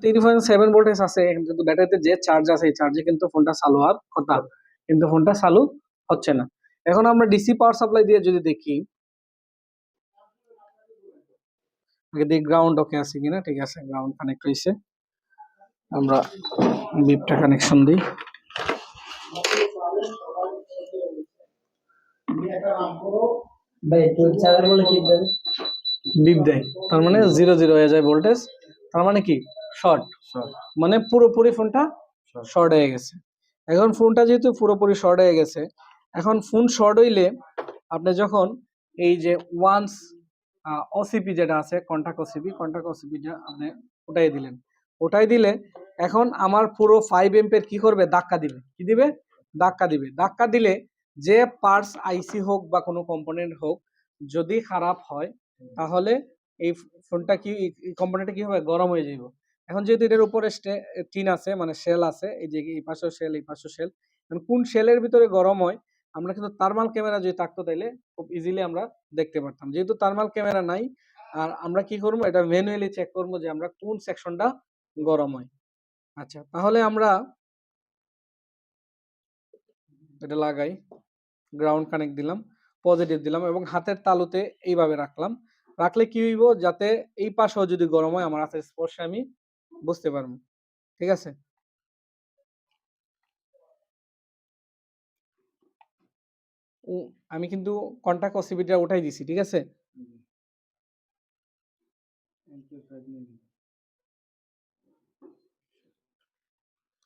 Three point seven voltage আছে কিন্তু ব্যাটারিতে যে চার্জ আছে এই চার্জে কিন্তু ফোনটা চালু হওয়ার কথা। কিন্তু ফোনটা চালু হচ্ছে না। এখন আমরা ডিসি পাওয়ার সাপ্লাই দিয়ে যদি দেখি দেখি গ্রাউন্ড ওকে আছে কিনা? ঠিক আছে গ্রাউন্ড কানেক্ট হয়েছে আমরা বিপটা কানেকশন দিই। বিপ দেয়। তার মানে জিরো জিরো হয়ে যায় ভোল্টেজ তার মানে কি? শর্ট মানে পুরোপুরি ফোনটা শর্ট হয়ে গেছে। এখন ফোনটা যেহেতু পুরোপুরি শর্ট হয়ে গেছে এখন ফোন শর্ট হইলে আপনি যখন এই যে ওয়ান্স ওসিপি যেটা আছে কন্টাক্ট ওসিপি কন্টাক্ট ওসিপিটা আপনি ওটাই দিলেন। ওটাই দিলে এখন আমার পুরো ফাইভ এম্পের কি করবে? ধাক্কা দিবে। কি দিবে? ধাক্কা দিবে। ধাক্কা দিলে যে পার্টস আইসি হোক বা কোনো কম্পোনেন্ট হোক যদি খারাপ হয় তাহলে এই ফোনটা কি কম্পোনেন্টটা কি হবে? গরম হয়ে যাবে এখন যেহেতু এটার উপরে টিন আছে মানে শেল আছে, এই যে এই পাশে শেল, এই পাশে শেল কোন শেলের ভিতরে গরম হয়, আমরা কিন্তু থার্মাল ক্যামেরা যদি থাকতো তাইলে খুব ইজিলি আমরা দেখতে পারতাম। যেহেতু থার্মাল ক্যামেরা নাই, আর আমরা কি করব, এটা ম্যানুয়ালি চেক করব যে আমরা কোন সেকশনটা গরম হয়। আচ্ছা তাহলে আমরা এটা লাগাই গ্রাউন্ড কানেক্ট দিলাম পজিটিভ দিলাম এবং হাতের তালুতে এইভাবে রাখলাম। রাখলে কি হইব, যাতে এই পাশেও যদি গরম হয়, আমার হাতের স্পর্শে আমি বুঝতে পারব, ঠিক আছে? আমি কিন্তু কন্টাক্ট অসিবিটা উঠাই দিছি, ঠিক আছে?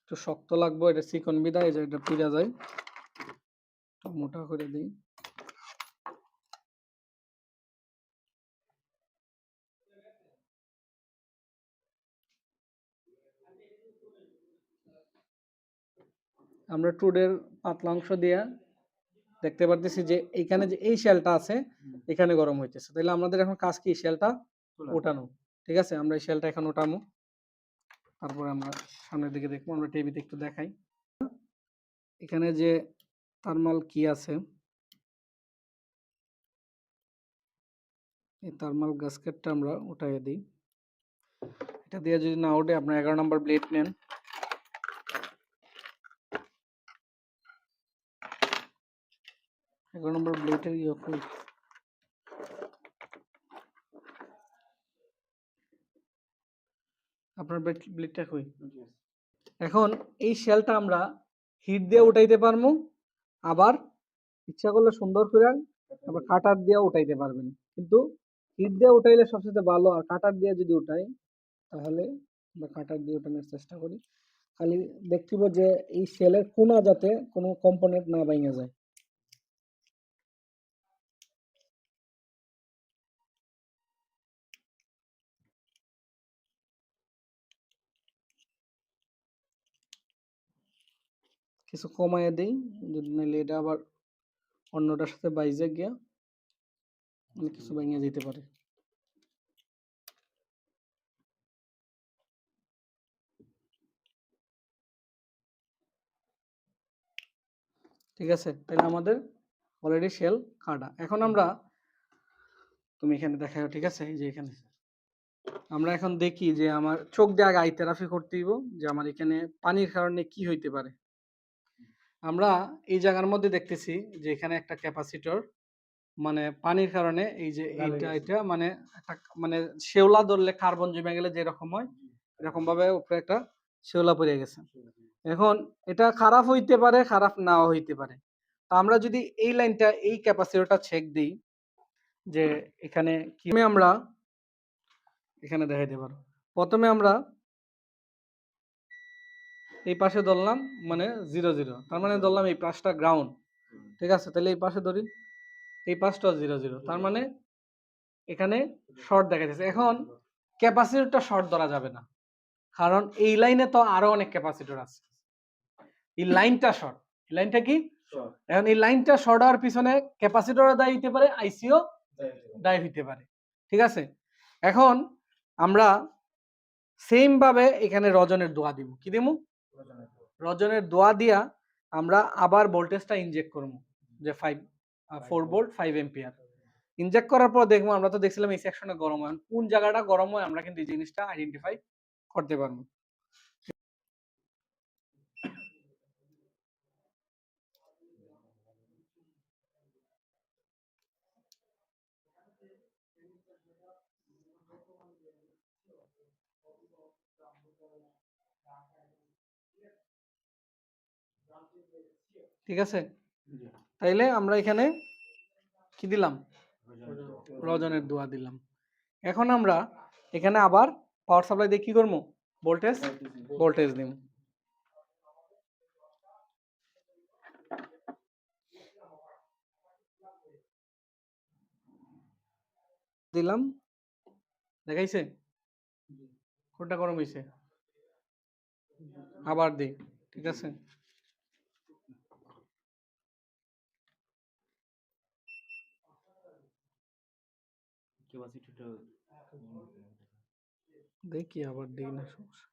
একটু শক্ত লাগবে, এটা চিকন বিদায়, এটা পিরা যায়। মোটা করে দিই। আমরা টুডের পাতলা অংশ দিয়া দেখতে পারতেছি যে এখানে যে এই শেলটা আছে এখানে গরম হইতেছে। তাহলে আমাদের এখন কাজ কি? শেলটা ওঠানো। ঠিক আছে? আমরা এই শেলটা এখন ওঠামো। তারপরে আমরা সামনের দিকে দেখব। আমরা টিভিতে একটু দেখাই। এখানে যে থার্মাল কি আছে? এই থার্মাল গ্যাসকেটটা আমরা উঠাইয়ে দিই। এটা দিয়ে যদি না ওঠে আপনার এগারো নম্বর ব্লেড নেন। নম্বর ব্লেডের ইয়ে কই? আপনার ব্লেডটা কই? এখন এই শেলটা আমরা হিট দিয়ে উঠাইতে পারব আবার ইচ্ছা করলে সুন্দর করে আবার কাটার দিয়ে উঠাইতে পারবেন। কিন্তু হিট দিয়ে উঠাইলে সবচেয়ে ভালো আর কাটার দিয়ে যদি উঠাই তাহলে আমরা কাটার দিয়ে উঠানোর চেষ্টা করি। খালি দেখতে যে এই শেলের কোনা যাতে কোনো কম্পোনেন্ট না ভেঙে যায়। কিছু কমায় দেই। যদি নাইলে এটা আবার অন্যটার সাথে বাইজে গিয়া অনেক কিছু ভেঙে যেতে পারে। ঠিক আছে? তাহলে আমাদের অলরেডি শেল কাটা। এখন আমরা তুমি এখানে দেখাও ঠিক আছে? এই যে এখানে। আমরা এখন দেখি যে আমার চোখ দিয়ে আগে আই থেরাপি করতে দিব যে আমার এখানে পানির কারণে কি হইতে পারে। আমরা এই জায়গার মধ্যে দেখতেছি যে এখানে একটা ক্যাপাসিটর মানে পানির কারণে এই যে এইটা এটা মানে একটা মানে শেওলা ধরলে কার্বন জমে গেলে যেরকম হয় এরকম ভাবে উপরে একটা শেওলা পড়ে গেছে। এখন এটা খারাপ হইতে পারে খারাপ নাও হইতে পারে। তো আমরা যদি এই লাইনটা এই ক্যাপাসিটরটা চেক দিই যে এখানে কি আমরা এখানে দেখাইতে পারো প্রথমে আমরা এই পাশে ধরলাম মানে জিরো জিরো তার মানে ধরলাম এই পাশটা গ্রাউন্ড ঠিক আছে? তাহলে এই পাশে ধরি। এই পাশটা জিরো জিরো তার মানে এখানে শর্ট দেখা যাচ্ছে। এখন ক্যাপাসিটরটা শর্ট ধরা যাবে না। কারণ এই লাইনে তো আরও অনেক ক্যাপাসিটর আছে। এই লাইনটা শর্ট এই লাইনটা কি? এখন এই লাইনটা শর্ট হওয়ার পিছনে ক্যাপাসিটরও দায়ী হইতে পারে আইসিও দায়ী হইতে পারে। ঠিক আছে? এখন আমরা সেম ভাবে এখানে রজনের দোয়া দিব। কি দিব রজনের দোয়া। দিয়া আমরা আবার ভোল্টেজটা ইনজেক্ট করব যে five four volt five ampere inject করার পর দেখব আমরা তো দেখছিলাম এই সেকশনে গরম হয়। কোন জায়গাটা গরম হয় আমরা কিন্তু এই জিনিসটা আইডেন্টিফাই করতে পারব। ঠিক আছে? তাইলে আমরা এখানে কি দিলাম? রজনের দোয়া দিলাম। এখন আমরা এখানে আবার পাওয়ার সাপ্লাই দিয়ে কি করব? ভোল্টেজ ভোল্টেজ দিব। দিলাম। দেখাইছে? কোনটা গরম হয়েছে আবার দিই ঠিক আছে? দেখি আবার দিই না সমস্যা।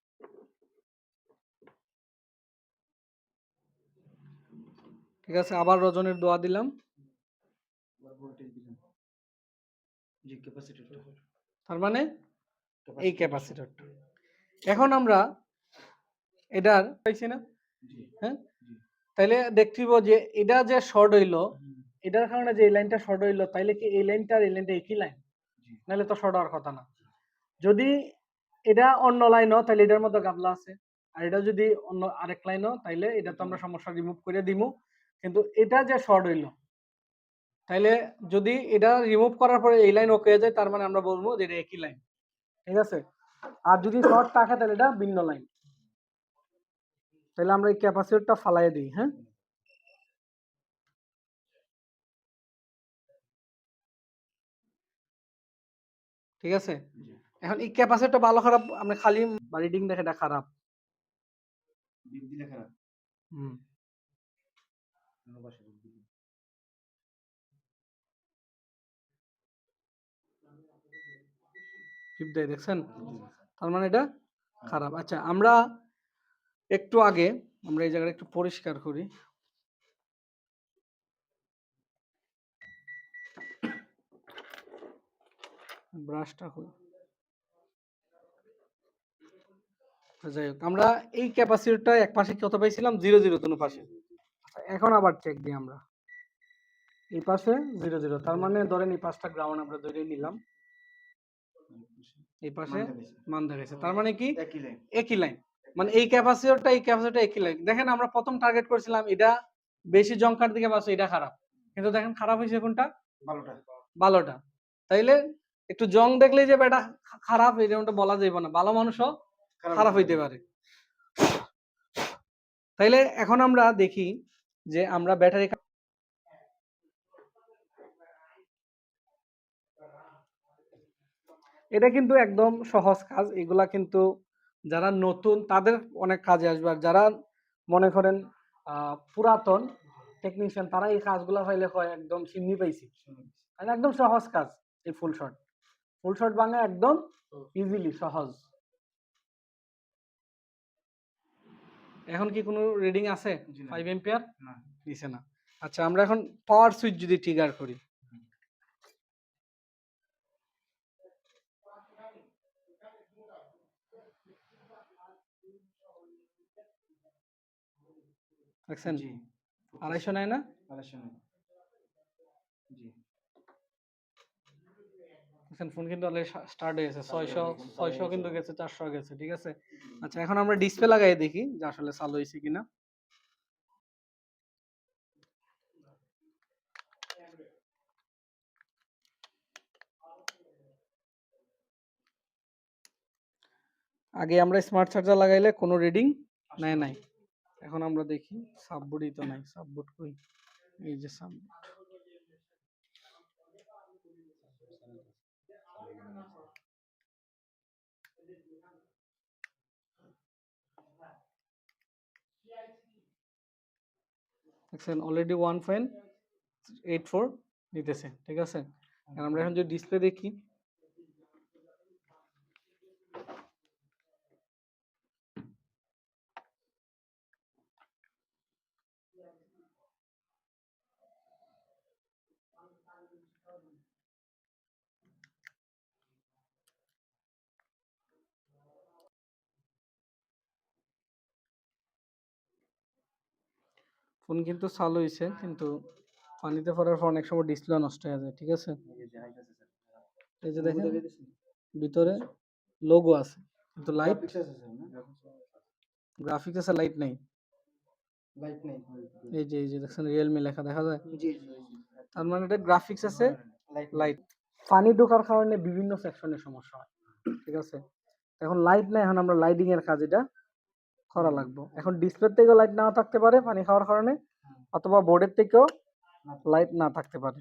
ঠিক আছে আবার রজনের দোয়া দিলাম। তার মানে? এই ক্যাপাসিটরটা। এখন আমরা এটার? পাইছি না? হ্যাঁ? তাইলে দেখতে পাবো যে এটা যে শর্ট হইল এটার কারণে যে এই লাইনটা শর্ট হইল তাইলে কি এই লাইনটা আর এই লাইনটা একই লাইন নাহলে তো শর্ট হওয়ার কথা না। যদি এটা অন্য লাইনও তাহলে এটার মধ্যে গাবলা আছে। আর এটা যদি অন্য আরেক লাইনও তাইলে এটা তো আমরা সমস্যা রিমুভ করে দিমু। কিন্তু এটা যে শর্ট হইল তাইলে যদি এটা রিমুভ করার পরে এই লাইন ওকে যায় তার মানে আমরা বলব যে এটা একই লাইন ঠিক আছে? আর যদি শর্ট থাকে তাহলে এটা ভিন্ন লাইন তাহলে আমরা এই ক্যাপাসিটরটা ফালাই দিই হ্যাঁ? ঠিক আছে? এখন এই ক্যাপাসিটরটা ভালো খারাপ আমরা খালি রিডিং দেখে এটা খারাপ। হুম। টিপ দেয় দেখছেন? তার মানে এটা খারাপ। আচ্ছা আমরা একটু আগে আমরা এই জায়গাটা একটু পরিষ্কার করি। ব্রাশটা যাই হোক আমরা এই ক্যাপাসিটিটা এক পাশে কত পাইছিলাম? জিরো জিরো কোনো পাশে। আচ্ছা, এখন আবার চেক দিই আমরা। এই পাশে জিরো জিরো তার মানে ধরেন এই পাঁচটা গ্রাউন্ড আমরা ধরে নিলাম। এই পাশে মান দেখাইছে তার মানে কি? একই লাইন একই লাইন মানে এই ক্যাপাসিটরটা এই ক্যাপাসিটরটা একই লাইন দেখেন আমরা প্রথম টার্গেট করেছিলাম এটা বেশি জংকার দিকে বাসে এটা খারাপ। কিন্তু দেখেন খারাপ হয়েছে কোনটা? ভালোটা। ভালোটা। তাইলে একটু জং দেখলেই যে এটা খারাপ এরকমটা বলা যাবে না। ভালো মানুষও খারাপ হইতে পারে। তাইলে এখন আমরা দেখি যে আমরা ব্যাটারি এটা কিন্তু একদম সহজ কাজ। এগুলা কিন্তু যারা নতুন তাদের অনেক কাজে আসবে। আর যারা মনে করেন আহ, পুরাতন টেকনিশিয়ান তারা এই কাজগুলো পাইলে হয় একদম সিন্নি পাইছি। একদম সহজ কাজ এই ফুল শট ফুল শট ভাঙা একদম ইজিলি সহজ। এখন কি কোনো রিডিং আছে? ফাইভ এম্পিয়ার না। দিছে না। আচ্ছা আমরা এখন পাওয়ার সুইচ যদি ট্রিগার করি। দেখছেন জি। আড়াইশো নেয় না? আড়াইশো নয়। জি। দেখছেন ফোন কিন্তু অলরেডি স্টার্ট হয়ে গেছে। ছয়শো ছয়শো কিন্তু গেছে। চারশো গেছে ঠিক আছে? আচ্ছা এখন আমরা ডিসপ্লে লাগাই দেখি যে আসলে চালু হয়েছে কিনা। আগে আমরা স্মার্ট চার্জার লাগাইলে কোনো রিডিং নেয় নাই। এখন আমরা দেখি সাববোর্ডই তো নাই সাববোর্ড কই? এই যে সাববোর্ড দেখছেন already one point eight four নিতেছে ঠিক আছে? আর আমরা এখন যদি ডিসপ্লে দেখি ফোন কিন্তু চালু হয়েছে কিন্তু পানিতে পড়ার পর অনেক সময় ডিসপ্লে নষ্ট হয়ে যায় ঠিক আছে? এই যে দেখেন ভিতরে লোগো আছে কিন্তু লাইট গ্রাফিক্স আছে লাইট নাই। লাইট নেই। এই যে এই যে দেখছেন রিয়েলমি লেখা দেখা যায়। তার মানে এটা গ্রাফিক্স আছে লাইট লাইট পানি ঢোকার কারণে বিভিন্ন সেকশনের সমস্যা হয় ঠিক আছে? এখন লাইট নাই এখন আমরা লাইটিং এর কাজ এটা করা লাগবে। এখন ডিসপ্লে থেকেও লাইট না থাকতে পারে পানি খাওয়ার কারণে, অথবা বোর্ডের থেকেও লাইট না থাকতে পারে।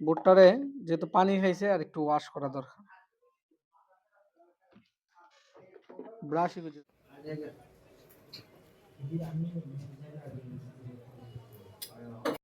বোর্ডটারে যেহেতু পানি খাইছে, আর একটু ওয়াশ করা দরকার। Brush use